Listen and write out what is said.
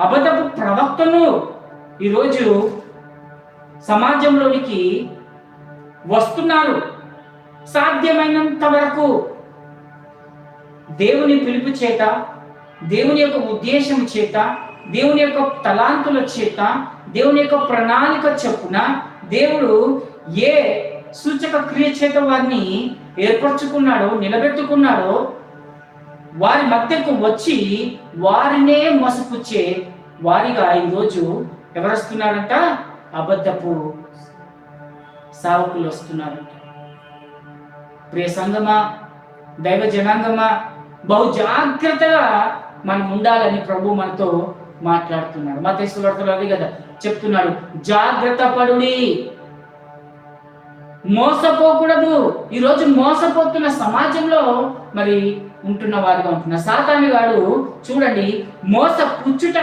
అబద్ధపు ప్రవక్తలు ఈరోజు సమాజంలోనికి వస్తున్నారు. సాధ్యమైనంత వరకు దేవుని పిలుపు చేత దేవుని యొక్క ఉద్దేశం చేత దేవుని యొక్క తలాంతుల చేత దేవుని యొక్క ప్రణాళిక చొప్పున దేవుడు ఏ సూచక క్రియ చేత వారిని ఏర్పరచుకున్నాడో నిలబెట్టుకున్నాడో వారి మధ్యకు వచ్చి వారినే మోసపుచ్చే వారిగా ఈరోజు ఎవరు వస్తున్నారంట అబద్ధపు సావకులు వస్తున్నారంట. ప్రియ సంగమా దైవ జనాంగమా బహు జాగ్రత్తగా మనం ఉండాలని ప్రభు మనతో మాట్లాడుతున్నాడు. మా తెలుసు అదే కదా చెప్తున్నాడు. జాగ్రత్త పడుడి. మోసపోకూడదు. ఈరోజు మోసపోతున్న సమాజంలో మరి ఉంటున్న వారిగా ఉంటున్న సాతాని వాడు చూడండి మోసపుచ్చుట